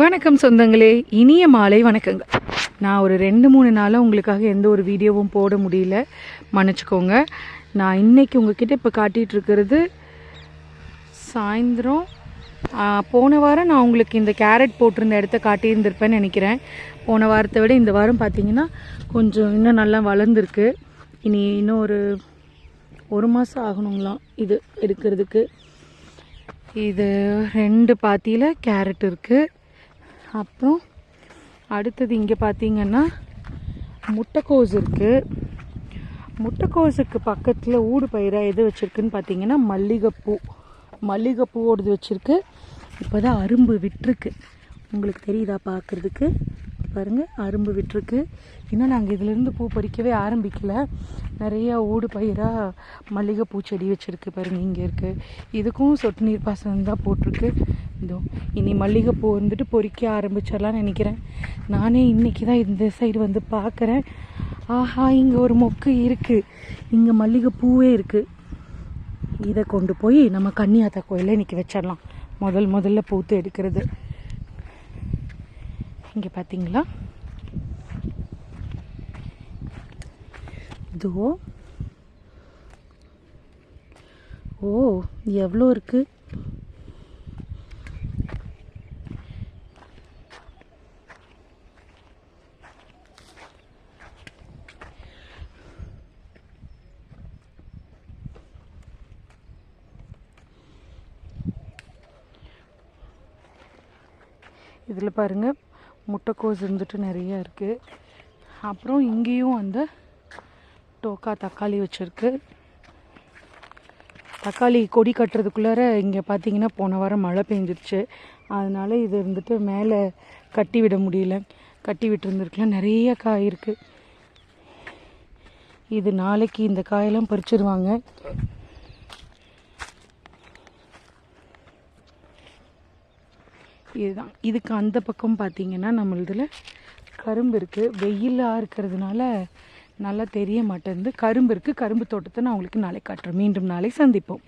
வணக்கம் சொந்தங்களே இனிய மாலை வணக்கங்கள். நான் ஒரு ரெண்டு மூணு நாளாக உங்களுக்காக எந்த ஒரு வீடியோவும் போட முடியல. மன்னிச்சுக்கோங்க. நான் இன்னைக்கு உங்ககிட்ட இப்போ காட்டிகிட்டு இருக்கிறது சாயந்தரம். போன வாரம் நான் உங்களுக்கு இந்த கேரட் போட்டிருந்த இடத்த காட்டியிருந்திருப்பேன்னு நினைக்கிறேன். போன வாரத்தை விட இந்த வாரம் பார்த்தீங்கன்னா கொஞ்சம் இன்னும் நல்லா வளர்ந்துருக்கு. இனி இன்னும் ஒரு ஒரு மாதம் ஆகணுங்களாம் இது எடுக்கிறதுக்கு. இது ரெண்டு பாத்தியில் கேரட் இருக்குது அப்புறம் அடுத்தது இங்கே பார்த்தீங்கன்னா முட்டைக்கோஸ் இருக்குது முட்டைக்கோஸுக்கு பக்கத்தில் ஊடு பயிராக எது வச்சுருக்குன்னு பார்த்தீங்கன்னா மல்லிகைப்பூ. மல்லிகைப்பூவோடது வச்சுருக்கு. இப்போ தான் அரும்பு விட்டுருக்கு. உங்களுக்கு தெரியுதா பார்க்குறதுக்கு பாருங்கள் அரும்பு விட்டுருக்கு. இன்னும் நாங்கள் இதிலேருந்து பூ பறிக்கவே ஆரம்பிக்கலை. நிறையா ஊடு பயிராக மல்லிகைப்பூ செடி வச்சுருக்கு பாருங்கள் இங்கே இருக்குது இதுக்கும் சொட்டு நீர் பாசனம் தான் போட்டிருக்கு. இதோ இனி மல்லிகைப்பூ வந்துட்டு பொறிக்க ஆரம்பிச்சிடலாம்னு நினைக்கிறேன். நானே இன்றைக்கி தான் இந்த சைடு வந்து பார்க்குறேன். ஆஹா இங்கே ஒரு மொக்கு இருக்குது இங்கே மல்லிகைப்பூவே இருக்குது இதை கொண்டு போய் நம்ம கன்னியாத்தா கோயிலில் இன்றைக்கி வச்சிடலாம். முதல் முதல்ல பூத்து எடுக்கிறது. இங்கே பார்த்தீங்களா இதோ. ஓ எவ்வளோ இருக்குது இதில் பாருங்கள் முட்டைக்கோஸ் இருந்துட்டு நிறையா இருக்குது அப்புறம் இங்கேயும் வந்து டோக்கா தக்காளி வச்சுருக்கு. தக்காளி கொடி கட்டுறதுக்குள்ளார இங்கே பார்த்தீங்கன்னா போன வாரம் மழை பெஞ்சிருச்சு. அதனால் இது இருந்துட்டு மேலே கட்டி விட முடியல. கட்டி விட்டுருந்துருக்கலாம். நிறைய காய் இருக்குது இது நாளைக்கு இந்த காயெல்லாம் பறிச்சிருவாங்க. இதுதான். இதுக்கு அந்த பக்கம் பார்த்தீங்கன்னா நம்மளதில் கரும்பு இருக்குது வெயிலாக இருக்கிறதுனால நல்லா தெரிய மாட்டேங்குது. கரும்பு இருக்குது கரும்பு தோட்டத்தை நான் உங்களுக்கு நாளை காட்டுறேன். மீண்டும் நாளை சந்திப்போம்.